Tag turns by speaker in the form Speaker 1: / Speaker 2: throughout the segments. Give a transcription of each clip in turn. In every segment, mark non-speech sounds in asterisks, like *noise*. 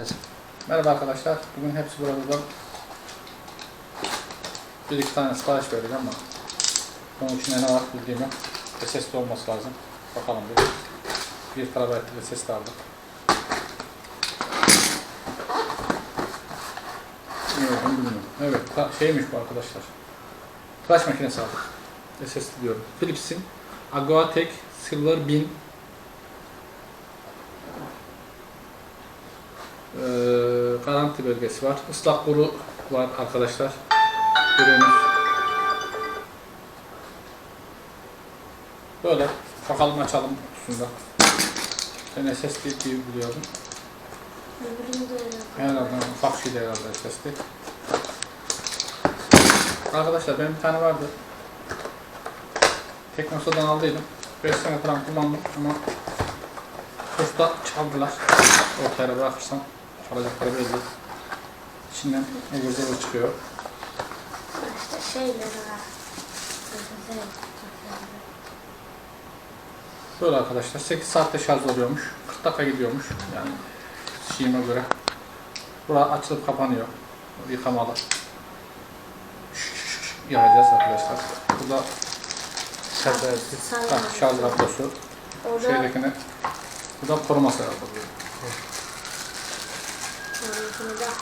Speaker 1: Evet.
Speaker 2: Merhaba arkadaşlar. Bugün hepsi burada bir iki tane sipariş verdik ama bunun içinde ne var bildiğim yok. SSD olması lazım. Bakalım bir. Bir terabaytlık SSD aldık. Ne olduğunu bilmiyorum. Evet, şeymiş bu arkadaşlar. Tıraş makinesi aldık. SSD diyorum. Philips'in Aguatek Silver 1000 Ee, garanti belgesi var. Islak kuru var arkadaşlar. Görüyorsunuz. Böyle. Bakalım açalım kutusunda. Ben SSD diye biliyorum. Herhalde ufak şey de herhalde SSD. Arkadaşlar benim bir tane vardı. Teknosa'dan aldıydım. 5 sene falan kullandım ama Kursta çaldılar. Ortaya bırakırsam çalacakları belli. İçinden ıvır zıvır çıkıyor.
Speaker 3: İşte şeyleri var.
Speaker 2: Böyle arkadaşlar 8 saatte şarj oluyormuş. 40 dakika gidiyormuş. Yani şeyime göre. Bura açılıp kapanıyor. Yıkamalı. Yapacağız arkadaşlar.
Speaker 1: Aleti.
Speaker 2: ha, şarj.
Speaker 3: Orada
Speaker 2: Şeydekine. Bu da koruması herhalde. bu.
Speaker 3: Koyacağım.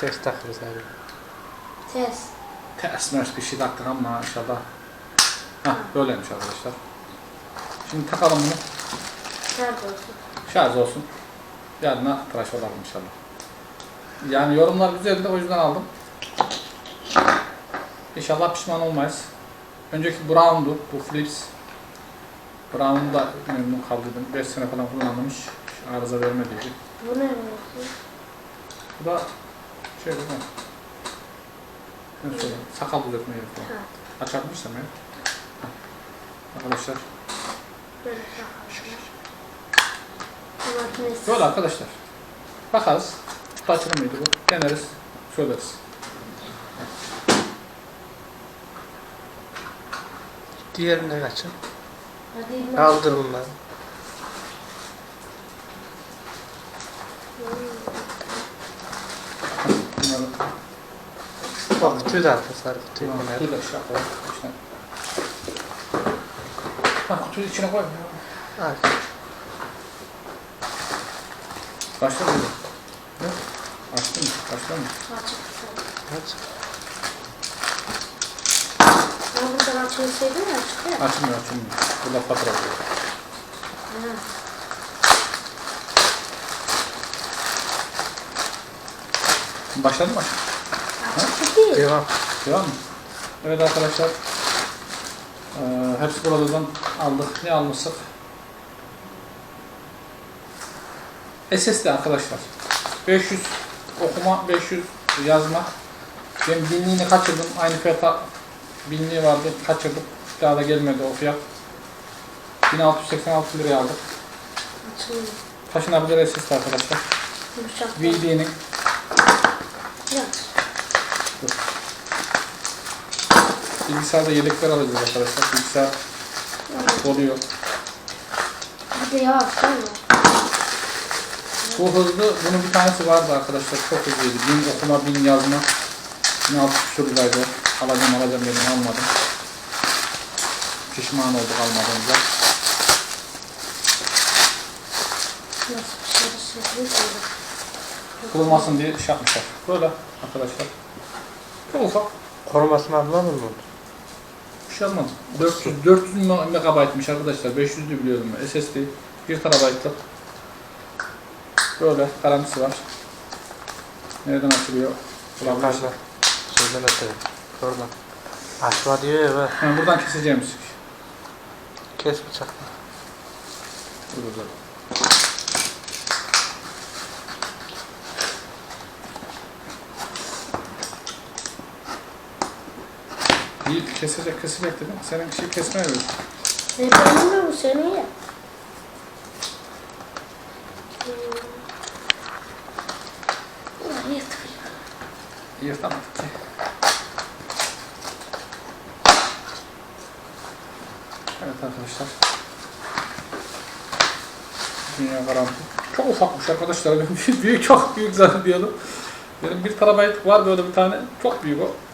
Speaker 1: Test takırız abi.
Speaker 3: Test.
Speaker 2: Ters mers bir şey taktık ama inşallah. Hah böyleymiş arkadaşlar. Şimdi takalım bunu.
Speaker 3: Şarj olsun.
Speaker 2: Şarj olsun. Yarına tıraş olalım inşallah. Yani yorumlar güzeldi o yüzden aldım. İnşallah pişman olmayız. Önceki Brown'du bu Philips. Brown'u da memnun kaldıydım. 5 sene falan kullanılmış. Arıza vermediydi.
Speaker 3: Bu ne rengi?
Speaker 2: Bu da şey bu. Ne söyleyeyim? Sakal düzeltme yeri falan.
Speaker 3: Ha.
Speaker 2: Açabilirsem ya. Heh. Arkadaşlar.
Speaker 3: Böyle makinesi.
Speaker 2: Böyle arkadaşlar. Bakarız. Kutu açılır mıydı bu? Deneriz. Söyleriz.
Speaker 1: Diğerine kaçın.
Speaker 3: Hadi
Speaker 1: Kaldır bunları.
Speaker 2: Bunları
Speaker 1: O kutuyu da atın sarı kutuyu.
Speaker 2: Tamam,
Speaker 1: bunları.
Speaker 2: dur da şey yapalım. İşte. Ha, kutuyu içine koy.
Speaker 1: Al.
Speaker 2: Başla mı? Ne? Açtın mı? Başla mı?
Speaker 3: Açık sen.
Speaker 1: Aç.
Speaker 3: Ama buradan açılsaydı ya çıkıyor.
Speaker 2: Açılmıyor, açılmıyor. Burada fatura var.
Speaker 3: Ha.
Speaker 2: Başladı mı?
Speaker 3: Açık değil.
Speaker 1: Devam.
Speaker 2: Mı? Evet arkadaşlar. Ee, hepsi buradan aldık. Ne almıştık? SSD arkadaşlar. 500 okuma, 500 yazma. Ben binliğini kaçırdım. Aynı fiyata binliği vardı. Kaçırdım. Bir daha da gelmedi o fiyat. 1686 liraya aldık. Taşınabilir SSD arkadaşlar.
Speaker 3: Yumuşak.
Speaker 2: VD'nin. Bilgisayarda yedekler alacağız arkadaşlar. Bilgisayar oluyor.
Speaker 3: Bir de yavaş değil mi?
Speaker 2: Bu hızlı, bunun bir tanesi vardı arkadaşlar. Çok hızlıydı. Bin okuma, bin yazma. 1600 küsur liraydı. Alacağım alacağım dedim almadım. Pişman olduk almadığımıza.
Speaker 3: Nasıl bir şey sürpriz oldu.
Speaker 2: Kırılmasın diye şey yapmışlar. Böyle arkadaşlar. Çok ufak.
Speaker 1: Korumasını anladın mı?
Speaker 2: Bir şey olmadı. 400, 400 megabaytmış arkadaşlar. 500'lü biliyorum. SSD. 1 terabaytlık. Böyle garantisi var. Nereden açılıyor?
Speaker 1: Yukarıda. Şuradan öteye. Oradan. Açma diyor ya be.
Speaker 2: Ha, buradan keseceğimiz.
Speaker 1: Kes bıçakla.
Speaker 2: Burada. İyi kesecek kesecek dedim. Senin şey kesmeye ver.
Speaker 3: Ne de bu senin ya. Ulan yeter.
Speaker 2: Yırtamadık ki. Evet arkadaşlar. dünya garanti. Çok ufakmış arkadaşlar. *laughs* Büyük çok büyük zannediyordum. Benim bir terabayt var böyle bir tane. Çok büyük o.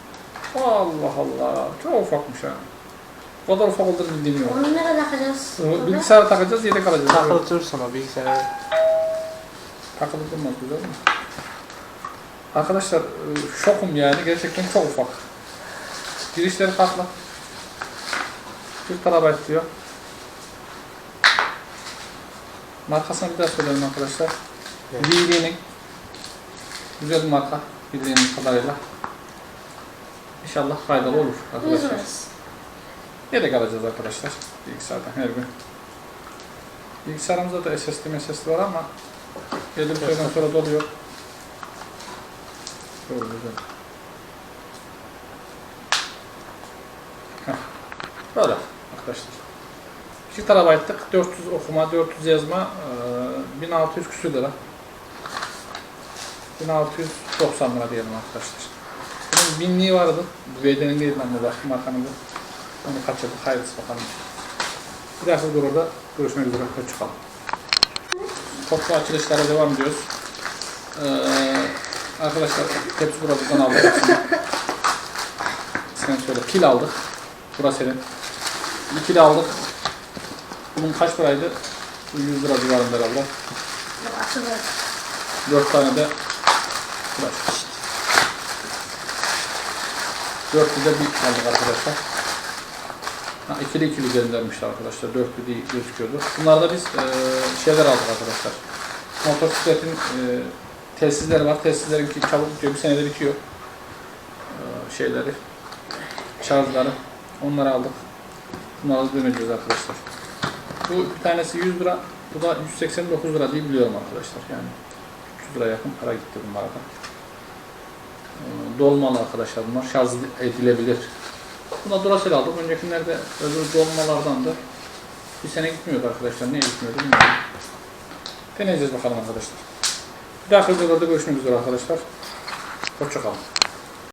Speaker 2: Allah Allah. Çok ufakmış ha. O kadar ufak olduğunu yok.
Speaker 3: Onu nereye takacağız? Baba?
Speaker 2: Bilgisayara takacağız, yedek alacağız.
Speaker 1: Takılı dursun o bilgisayara.
Speaker 2: Takılı durmaz güzel mi? Arkadaşlar e, şokum yani gerçekten çok ufak. Girişleri farklı. 1 terabayt diyor. Markasını bir daha söyleyelim arkadaşlar.
Speaker 1: Evet.
Speaker 2: VD'nin güzel bir marka bildiğiniz kadarıyla. İnşallah faydalı olur arkadaşlar.
Speaker 3: Üzmez.
Speaker 2: Yedek alacağız arkadaşlar bilgisayardan her gün. Bilgisayarımızda da SSD SSD var ama belli bir süreden sonra doluyor. Böyle güzel. Heh, Böyle arkadaşlar. 2 terabaytlık 400 okuma, 400 yazma, eee, 1600 küsür lira. 1690 lira diyelim arkadaşlar. Binliği vardı. Bu VD'nin değil ben de baktım arkamda. Onu kaçırdık. Hayırlısı bakalım. Bir dahaki videoda görüşmek üzere. Hoşçakalın. Toplu açılışlara devam ediyoruz. Ee, arkadaşlar hepsi buradan aldık. Sen söyle. Kil aldık. Burası senin. Bir kil aldık. Bunun kaç paraydı? Bu 100 lira civarında herhalde.
Speaker 3: Baba açılır.
Speaker 2: 4 tane de burası. 4'lü de bir aldık arkadaşlar. Ha, ikili ikili göndermişler arkadaşlar. Dörtlü değil gözüküyordu. Bunlarda biz e, şeyler aldık arkadaşlar. Motosikletin e, telsizleri var. Telsizlerinki çabuk bitiyor. Bir senede bitiyor. E, şeyleri. Şarjları. Onları aldık. Bunları döneceğiz arkadaşlar. Bu bir tanesi 100 lira. Bu da 189 lira diye biliyorum arkadaşlar. Yani 300 lira yakın para gitti bunlarda. Dolmalı arkadaşlar bunlar. Şarj edilebilir. Buna Duracell aldım. Öncekilerde öbür dolmalardan da bir sene gitmiyordu arkadaşlar. Niye gitmiyordu bilmiyorum. Deneyeceğiz bakalım arkadaşlar. Bir dahaki videolarda görüşmek üzere arkadaşlar. Hoşçakalın.